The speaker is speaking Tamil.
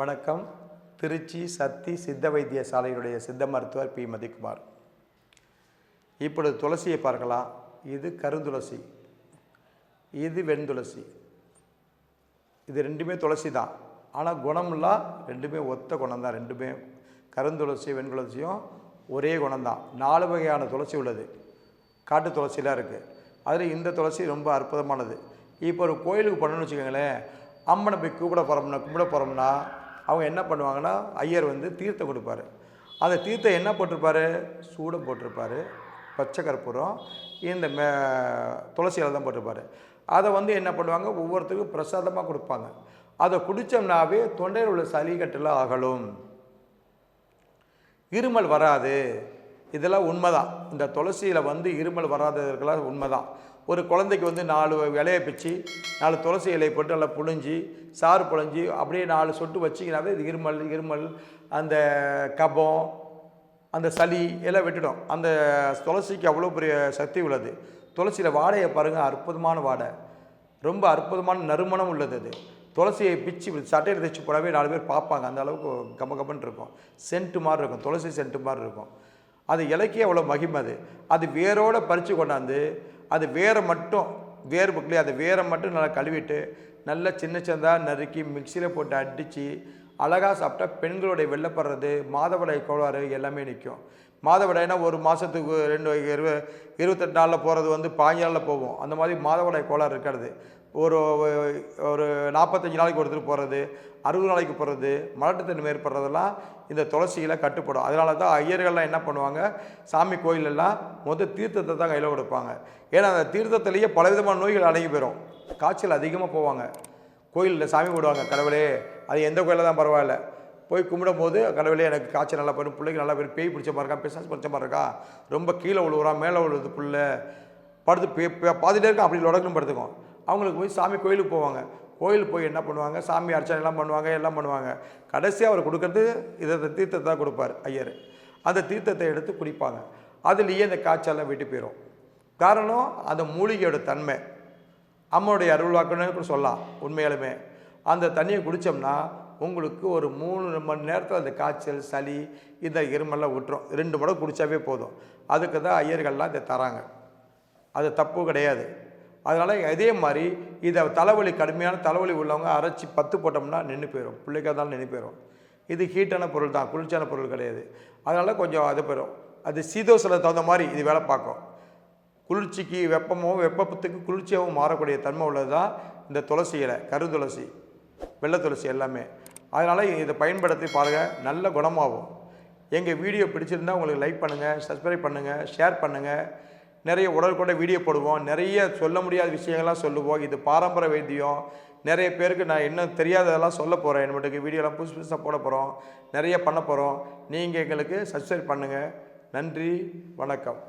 வணக்கம். திருச்சி சக்தி சித்த வைத்தியசாலையினுடைய சித்த மருத்துவர் பி மதிக்குமார் இப்பொழுது துளசியை பார்க்கலாம். இது கருந்துளசி. இது வெண்துளசி. இது ரெண்டுமே துளசி தான். ஆனால் குணம்லாம் ரெண்டுமே ஒத்த குணம் தான். ரெண்டுமே கருந்துளசி வெண்துளசியும் ஒரே குணம்தான் நாலு வகையான துளசி உள்ளது. காட்டு துளசிலாம் இருக்குது அதில் இந்த துளசி ரொம்ப அற்புதமானது. இப்போ ஒரு கோயிலுக்கு பண்ணணும்னு வச்சுக்கோங்களேன். அம்மனை போய் கூப்பிட போகிறோம்னா கும்பிட போகிறோம்னா அவங்க என்ன பண்ணுவாங்கன்னா ஐயர் வந்து தீர்த்தம் கொடுப்பாரு. அந்த தீர்த்தம் என்ன போட்டிருப்பாரு? சூடம் போட்டிருப்பாரு. பச்சை கற்பூரம் இந்த மே துளசியில் தான் போட்டிருப்பாரு. அதை வந்து என்ன பண்ணுவாங்க? ஒவ்வொருத்தருக்கும் பிரசாதமாக கொடுப்பாங்க. அதை குடித்தோம்னாவே தொண்டையில் உள்ள சளிக்கட்டெல்லாம் அகலும். இருமல் வராது. இதெல்லாம் உண்மைதான். இந்த துளசியில் வந்து இருமல் வராததற்கெல்லாம் உண்மைதான். ஒரு குழந்தைக்கு வந்து நாலு இலையை பிச்சு நாலு துளசி இலையை போட்டு நல்லா புழிஞ்சி சாறு புழிஞ்சி அப்படியே நாலு சொட்டு வச்சிங்கனாவே இது இருமல் இருமல். அந்த கபம் அந்த சளி எல்லாம் விட்டுடும். அந்த துளசிக்கு அவ்வளோ பெரிய சக்தி உள்ளது. துளசியில் வாடையை பாருங்கள் அற்புதமான வாடை. ரொம்ப அற்புதமான நறுமணம் உள்ளது அது. துளசியை பிச்சு சட்டையில் தைச்சு போடவே நாலு பேர் பார்ப்பாங்க. அந்த அளவுக்கு கம்ம கம்மன் இருக்கும். சென்ட்டு மாதிரி இருக்கும். துளசி சென்ட்டு மாதிரி இருக்கும். அது இலக்கிய அவ்வளோ மகிமை அது. அது வேரோடு பறித்து கொண்டாந்து அது வேரை மட்டும் வேர் புக்கிலே அது வேரை மட்டும் நல்லா கழுவிட்டு நல்லா சின்ன சின்னதாக நறுக்கி மிக்சியில் போட்டு அடித்து அழகாக சாப்பிட்டா பெண்களுடைய வெள்ளப்படுறது மாதவிடாய் கோளாறு எல்லாமே நிற்கும் மாதவிடாய்னா ஒரு மாதத்துக்கு ரெண்டு இருவ இருபத்தெட்டு நாளில் போகிறது வந்து பாஞ்சு நாளில் போகும். அந்த மாதிரி மாதவிடாய் கோளாறு இருக்கிறது. ஒரு ஒரு நாற்பத்தஞ்சு நாளைக்கு ஒருத்தர் போகிறது அறுபது நாளைக்கு போகிறது மலட்டுத்தன்மை ஏற்படுறதெல்லாம் இந்த துளசியில் கட்டுப்படும். அதனால தான் ஐயர்கள்லாம் என்ன பண்ணுவாங்க? சாமி கோயிலெல்லாம் மொத்த தீர்த்தத்தை தான் கையில் கொடுப்பாங்க. ஏன்னா அந்த தீர்த்தத்துலேயே பலவிதமான நோய்கள் அடங்கி போயிடும் காய்ச்சல் அதிகமாக போவாங்க. கோயிலில் சாமி கும்பிடுவாங்க கடவுளே அது எந்த கோயிலில் தான் பரவாயில்ல. போய் கும்பிடும் போது கடவுளே எனக்கு காய்ச்சல் நல்லா போயிடும் பிள்ளைக்கு நல்லா போயிடும் பேய் பிடிச்ச மாதிரி இருக்கா பிசாசு பிடிச்ச மாதிரி இருக்கா ரொம்ப கீழே விழுவுறான் மேலே விழுவுது புள்ள படுத்து பே பே- பார்த்துட்டே இருக்கும் அப்படி உடக்கணும் படுத்துக்கும். அவங்களுக்கு போய் சாமி கோயிலுக்கு போவாங்க. கோயிலுக்கு போய் என்ன பண்ணுவாங்க? சாமி அர்ச்சனை எல்லாம் பண்ணுவாங்க எல்லாம் பண்ணுவாங்க. கடைசியாக அவர் கொடுக்கறது இதை தீர்த்தத்தை தான் கொடுப்பார் ஐயர். அந்த தீர்த்தத்தை எடுத்து குடிப்பாங்க. அதுலேயே இந்த காய்ச்சல்லாம் விட்டு போயிடும் காரணம் அந்த மூலிகையோட தன்மை. அம்மாவுடைய அருள்வாக்குன்னு கூட சொல்லலாம் உண்மையாலுமே. அந்த தண்ணியை குடித்தோம்னா உங்களுக்கு ஒரு மூணு மணி நேரத்தில் அந்த காய்ச்சல் சளி இந்த இருமெல்லாம் விட்டுரும் ரெண்டு மடங்கு குடித்தாவே போதும். அதுக்கு தான் ஐயர்கள்லாம் இதை தராங்க. அது தப்பு கிடையாது. அதனால் இதே மாதிரி இதை தலைவலி கடுமையான தலைவலி உள்ளவங்க அரைச்சி பத்து போட்டோம்னா நின்று போயிடும் பிள்ளைக்காக தான் நின்று போயிடும் இது ஹீட்டான பொருள் தான் குளிர்ச்சியான பொருள் கிடையாது. அதனால் கொஞ்சம் அது போயிடும் அது சீதோசலை தகுந்த மாதிரி இது வேலை பார்க்கும். குளிர்ச்சிக்கு வெப்பமும் வெப்பத்துக்கு குளிர்ச்சியாகவும் மாறக்கூடிய தன்மை உள்ளது தான் இந்த துளசி இலை கருந்துளசி வெள்ளை துளசி எல்லாமே. அதனால் இதை பயன்படுத்தி பாருங்கள் நல்ல குணமாகும். எங்கள் வீடியோ பிடிச்சிருந்தா உங்களுக்கு லைக் பண்ணுங்கள் சப்ஸ்கிரைப் பண்ணுங்கள் ஷேர் பண்ணுங்கள் நிறைய உடற்கூட வீடியோ போடுவோம். நிறைய சொல்ல முடியாத விஷயங்கள்லாம் சொல்லுவோம். இது பாரம்பரிய வைத்தியம். நிறைய பேருக்கு நான் இன்னும் தெரியாததெல்லாம் சொல்ல போகிறேன் என்னமட்டுக்கு வீடியோலாம் புதுசு புதுசாக போட போகிறோம் நிறைய பண்ண போகிறோம் நீங்கள் எங்களுக்கு சப்ஸ்கிரைப் பண்ணுங்கள் நன்றி. வணக்கம்.